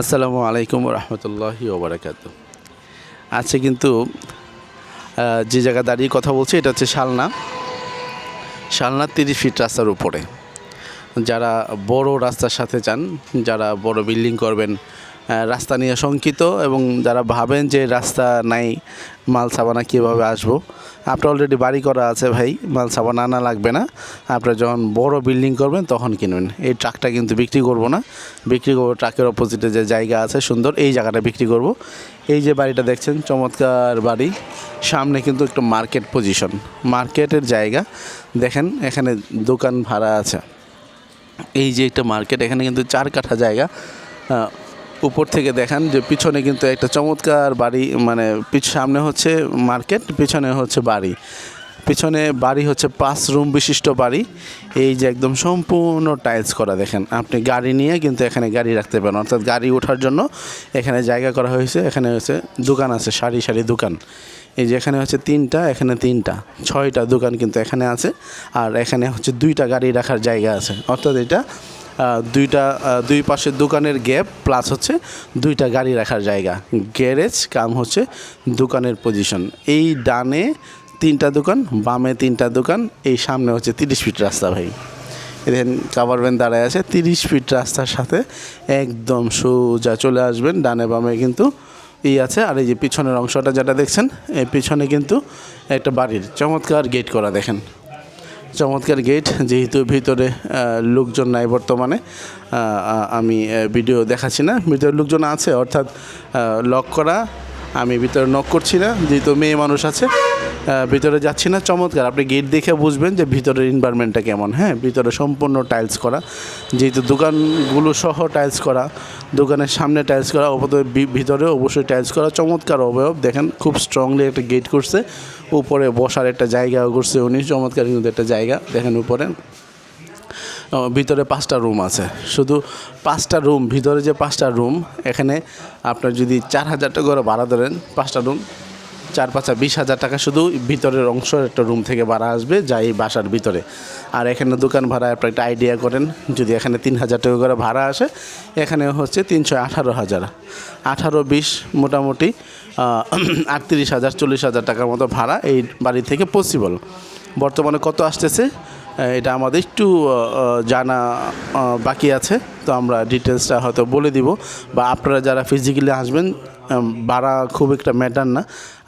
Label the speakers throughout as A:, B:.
A: আসসালামু আলাইকুম রহমতুল্লাহি ওবরাকাত আজকে কিন্তু যে জায়গা দাঁড়িয়ে কথা বলছি, এটা হচ্ছে শালনা। শালনা তিরিশ ফিট রাস্তার উপরে। যারা বড় রাস্তার সাথে চান যারা বড় বিল্ডিং করবেন রাস্তা নিয়ে শঙ্কিত এবং যারা ভাবেন যে রাস্তা নাই, মাল সাবানা কীভাবে আসব আপনার অলরেডি বাড়ি করা আছে ভাই, মাল সাবান আনা লাগবে না। আপনারা যখন বড় বিল্ডিং করবেন, তখন কিনবেন। এই ট্রাকটা কিন্তু বিক্রি করব না। বিক্রি করব ট্রাকের অপোজিটে যে জায়গা আছে, সুন্দর, এই জায়গাটা বিক্রি করব। এই যে বাড়িটা দেখছেন, চমৎকার বাড়ি। সামনে কিন্তু একটু মার্কেট পজিশন মার্কেটের জায়গা। দেখেন, এখানে দোকান ভাড়া আছে। এই যে একটা মার্কেট এখানে কিন্তু চার কাঠা জায়গা। উপর থেকে দেখান যে পিছনে কিন্তু একটা চমৎকার বাড়ি মানে সামনে হচ্ছে মার্কেট, পিছনে হচ্ছে বাড়ি। পিছনে বাড়ি হচ্ছে পাঁচ রুম বিশিষ্ট বাড়ি। এই যে একদম সম্পূর্ণ টাইলস করা দেখেন। আপনি গাড়ি নিয়ে কিন্তু এখানে গাড়ি রাখতে পারেন। অর্থাৎ গাড়ি ওঠার জন্য এখানে জায়গা করা হয়েছে। এখানে হচ্ছে দোকান আছে, সারি সারি দোকান। এই যে এখানে হচ্ছে তিনটা, এখানে তিনটা। ছয়টা দোকান কিন্তু এখানে আছে। আর এখানে হচ্ছে দুইটা গাড়ি রাখার জায়গা আছে। অর্থাৎ এটা দুইটা দুই পাশের দোকানের গ্যাপ প্লাস হচ্ছে দুইটা গাড়ি রাখার জায়গা। গ্যারেজ, কাম হচ্ছে দোকানের পজিশন এই ডানে তিনটা দোকান, বামে তিনটা দোকান, এই সামনে হচ্ছে তিরিশ ফিট রাস্তা ভাই। দেখেন কাভার ভ্যান দাঁড়ায় আছে, তিরিশ ফিট রাস্তার সাথে একদম সোজা চলে আসবেন। ডানে বামে কিন্তু ই আছে, আর এই যে পিছনের অংশটা যেটা দেখছেন, এই পিছনে কিন্তু একটা বাড়ির চমৎকার গেট করা দেখেন। চমৎকার গেট যেহেতু ভিতরে লোকজন নাই বর্তমানে আমি ভিডিও দেখাচ্ছি না। ভিতরে লোকজন আছে, অর্থাৎ লক করা, আমি ভিতরে নক করছি না, যেহেতু মেয়ে মানুষ আছে। ভিতরে যাচ্ছি না, চমৎকার। আপনি গেট দেখে বুঝবেন যে ভিতরের এনভায়রনমেন্টটা কেমন। হ্যাঁ ভিতরে সম্পূর্ণ টাইলস করা। যেহেতু দোকানগুলো সহ টাইলস করা, দোকানের সামনে টাইলস করা ভিতরে অবশ্যই টাইলস করা। চমৎকার অবয়ব। দেখেন, খুব স্ট্রংলি একটা গেট করছে। উপরে বসার একটা জায়গা করছে উনি। চমৎকার কিন্তু একটা জায়গা। দেখেন উপরে। ভিতরে পাঁচটা রুম আছে। শুধু পাঁচটা রুম ভিতরে যে পাঁচটা রুম এখানে আপনার যদি চার হাজার টাকা করে ভাড়া ধরেন, পাঁচটা রুম চার পাঁচা বিশ হাজার টাকা শুধু ভিতরের অংশ একটা রুম থেকে ভাড়া আসবে যা এই বাসার ভিতরে। আর এখানে দোকান ভাড়া আপনার একটা আইডিয়া করেন, যদি এখানে তিন হাজার টাকা করে ভাড়া আসে, এখানে হচ্ছে তিনশো আঠারো হাজার। আঠারো, বিশ মোটামুটি আটত্রিশ হাজার, চল্লিশ হাজার টাকার মতো ভাড়া এই বাড়ি থেকে পসিবল বর্তমানে কত আসতেছে? এটা আমাদের একটু জানা বাকি আছে, তো আমরা ডিটেলসটা হয়তো বলে দিব। বা আপনারা যারা ফিজিক্যালি আসবেন ভাড়া খুব একটা ম্যাটার না।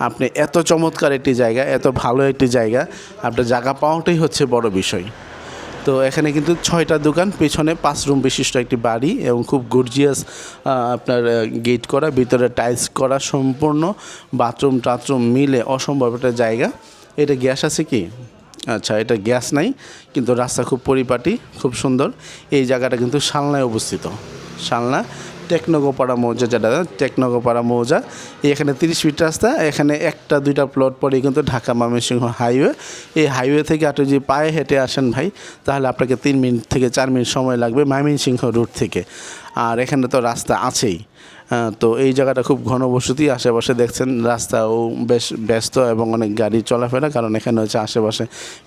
A: আপনি এত চমৎকার একটি জায়গা, এত ভালো একটি জায়গা, আপনার জায়গা পাওয়াটাই হচ্ছে বড় বিষয়। তো এখানে কিন্তু ছয়টা দোকান, পেছনে পাঁচ রুম বিশিষ্ট একটি বাড়ি এবং খুব গর্জিয়াস আপনার গেট করা, ভিতরে টাইলস করা সম্পূর্ণ বাথরুম টাথরুম মিলে অসম্ভব একটা জায়গা। এটা গ্যাস আছে কি? আচ্ছা এটা গ্যাস নাই, কিন্তু রাস্তা খুব পরিপাটি, খুব সুন্দর। এই জায়গাটা কিন্তু শালনায় অবস্থিত। শালনা টেকনগোপাড়া মৌজা যেটা টেকনগোপাড়া মৌজা এখানে তিরিশ ফিট রাস্তা, এখানে একটা, দুইটা প্লট পরে কিন্তু ঢাকা ময়মনসিংহ হাইওয়ে এই হাইওয়ে থেকে আপনি যদি পায়ে হেঁটে আসেন ভাই, তাহলে আপনাকে তিন মিনিট থেকে চার মিনিট সময় লাগবে ময়মনসিংহ রুট থেকে। আর এখানে তো রাস্তা আছেই। তো এই জায়গাটা খুব ঘনবসতি, আশেপাশে দেখছেন রাস্তাও বেশ ব্যস্ত এবং অনেক গাড়ি চলাফেরা, কারণ এখানে হচ্ছে আশেপাশে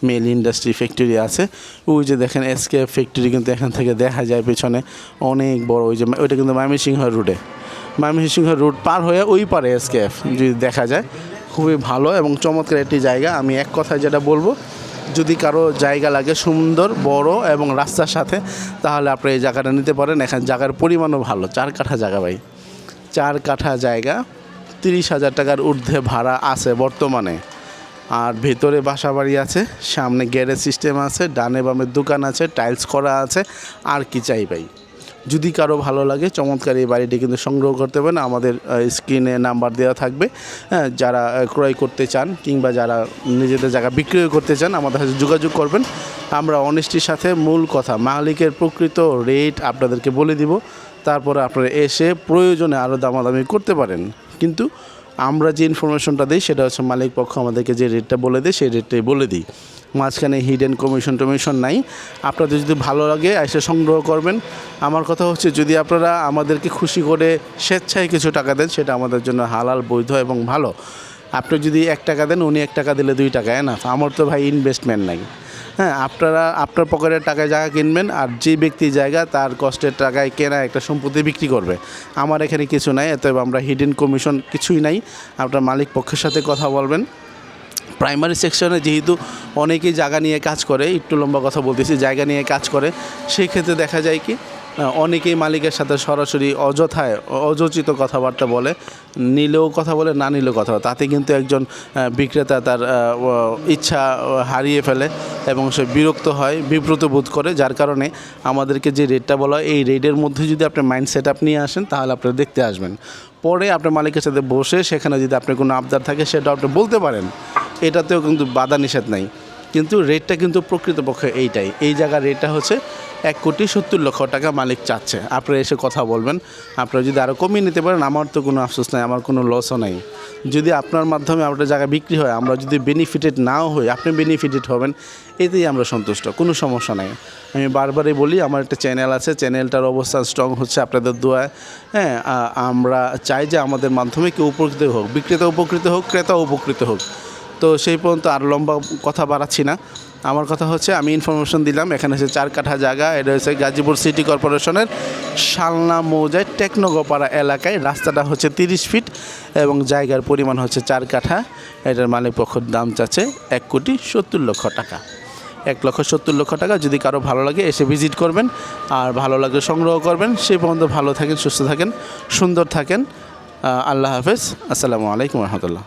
A: মেল ইন্ডাস্ট্রি ফ্যাক্টরি আছে। ওই যে দেখেন এসকে ফ্যাক্টরি কিন্তু এখান থেকে দেখা যায় পেছনে অনেক বড়, ওই যে ওইটা কিন্তু ময়মনসিংহ রুটে ময়মনসিংহ রুট পার হয়ে ওই পারে এসকেএফ যদি দেখা যায়। খুবই ভালো এবং চমৎকার একটি জায়গা। আমি এক কথায় যেটা বলব যদি কারও জায়গা লাগে সুন্দর, বড় এবং রাস্তার সাথে, তাহলে আপনি এই জায়গাটা নিতে পারেন। এখানে জায়গার পরিমাণও ভালো। চার কাঠা জায়গা ভাই। চার কাঠা জায়গা। তিরিশ হাজার টাকার ঊর্ধ্বে ভাড়া আছে বর্তমানে। আর ভেতরে বাসা বাড়ি আছে, সামনে গ্যারেজ সিস্টেম আছে, ডানে বামে দোকান আছে, টাইলস করা আছে। আর কি চাই ভাই? যদি কারও ভালো লাগে, চমৎকার এই বাড়িটি কিন্তু সংগ্রহ করতে পারেন। আমাদের স্ক্রিনে নাম্বার দেওয়া থাকবে। হ্যাঁ যারা ক্রয় করতে চান কিংবা যারা নিজেদের জায়গা বিক্রয় করতে চান, আমাদের সাথে যোগাযোগ করবেন। আমরা অনেস্টির সাথে মূল কথা, মালিকের প্রকৃত রেট আপনাদেরকে বলে দিব। তারপরে আপনারা এসে প্রয়োজনে আরও দামাদামি করতে পারেন। কিন্তু আমরা যে ইনফরমেশনটা দিই, সেটা হচ্ছে মালিক পক্ষ আমাদেরকে যে রেটটা বলে দেয়, সেই রেটটাই বলে দিই। মাঝখানে হিডেন কমিশন টমিশন নাই। আপনাদের যদি ভালো লাগে, এসে সংগ্রহ করবেন। আমার কথা হচ্ছে, যদি আপনারা আমাদেরকে খুশি করে স্বেচ্ছায় কিছু টাকা দেন, সেটা আমাদের জন্য হালাল, বৈধ এবং ভালো। আপনি যদি এক টাকা দেন, উনি এক টাকা দিলে দুই টাকা না আমার তো ভাই ইনভেস্টমেন্ট নাই। হ্যাঁ আপনারা, আপনার পকেটের টাকায় জায়গা কিনবেন আর যে ব্যক্তি জায়গা তার কষ্টের টাকায় কেনা একটা সম্পত্তি বিক্রি করবে। আমার এখানে কিছু নাই, অতএব আমরা হিডেন কমিশন কিছুই নাই। আপনার মালিক পক্ষের সাথে কথা বলবেন। প্রাইমারি সেকশনে যেহেতু অনেকেই জায়গা নিয়ে কাজ করে, একটু লম্বা কথা বলতেছি, জায়গা নিয়ে কাজ করে, সেই ক্ষেত্রে দেখা যায় কি অনেকেই মালিকের সাথে সরাসরি অযথায়, অযোচিত কথাবার্তা বলে, নিলেও কথা বলে, না নিলেও কথা বলে। তাতে কিন্তু একজন বিক্রেতা তার ইচ্ছা হারিয়ে ফেলে এবং সে বিরক্ত হয়, বিব্রত বোধ করে। যার কারণে আমাদেরকে যে রেটটা বলা হয়, এই রেটের মধ্যে যদি আপনি মাইন্ড সেট আপ নিয়ে আসেন, তাহলে আপনারা দেখতে আসবেন। পরে আপনার মালিকের সাথে বসে, সেখানে যদি আপনার কোনো আবদার থাকে সেটা আপনি বলতে পারেন। এটাতেও কিন্তু বাধা নিষেধ নাই। কিন্তু রেটটা কিন্তু প্রকৃতপক্ষে এইটাই। এই জায়গার রেটটা হচ্ছে এক কোটি সত্তর লক্ষ টাকা মালিক চাচ্ছে। আপনারা এসে কথা বলবেন। আপনারা যদি আরও কমিয়ে নিতে পারেন, আমার তো কোনো আফসোস নাই, আমার কোনো লসও নাই। যদি আপনার মাধ্যমে আপনার জায়গা বিক্রি হয়, আমরা যদি বেনিফিটেড নাও হই, আপনি বেনিফিটেড হবেন, এতেই আমরা সন্তুষ্ট, কোনো সমস্যা নাই। আমি বারবারই বলি, আমার একটা চ্যানেল আছে চ্যানেলটার অবস্থান স্ট্রং হচ্ছে আপনাদের দোয়ায়। হ্যাঁ আমরা চাই যে আমাদের মাধ্যমে কেউ উপকৃত হোক, বিক্রেতা উপকৃত হোক ক্রেতা উপকৃত হোক। তো সেই পর্যন্ত আর লম্বা কথা বাড়াচ্ছি না। আমার কথা হচ্ছে, আমি ইনফরমেশন দিলাম, এখানে হচ্ছে চার কাঠা জায়গা, এটা হচ্ছে গাজীপুর সিটি কর্পোরেশনের শালনা মৌজায় টেকনোগোপাড়া এলাকায়। রাস্তাটা হচ্ছে তিরিশ ফিট এবং জায়গার পরিমাণ হচ্ছে চার কাঠা। এটার মালিক পক্ষের দাম চাচ্ছে এক কোটি সত্তর লক্ষ টাকা। এক লক্ষ সত্তর লক্ষ টাকা, যদি কারও ভালো লাগে এসে ভিজিট করবেন, আর ভালো লাগে সংগ্রহ করবেন। সেই পর্যন্ত ভালো থাকেন, সুস্থ থাকেন, সুন্দর থাকেন। আল্লাহ হাফেজ। আসসালামু আলাইকুম রহমতুল্লাহ।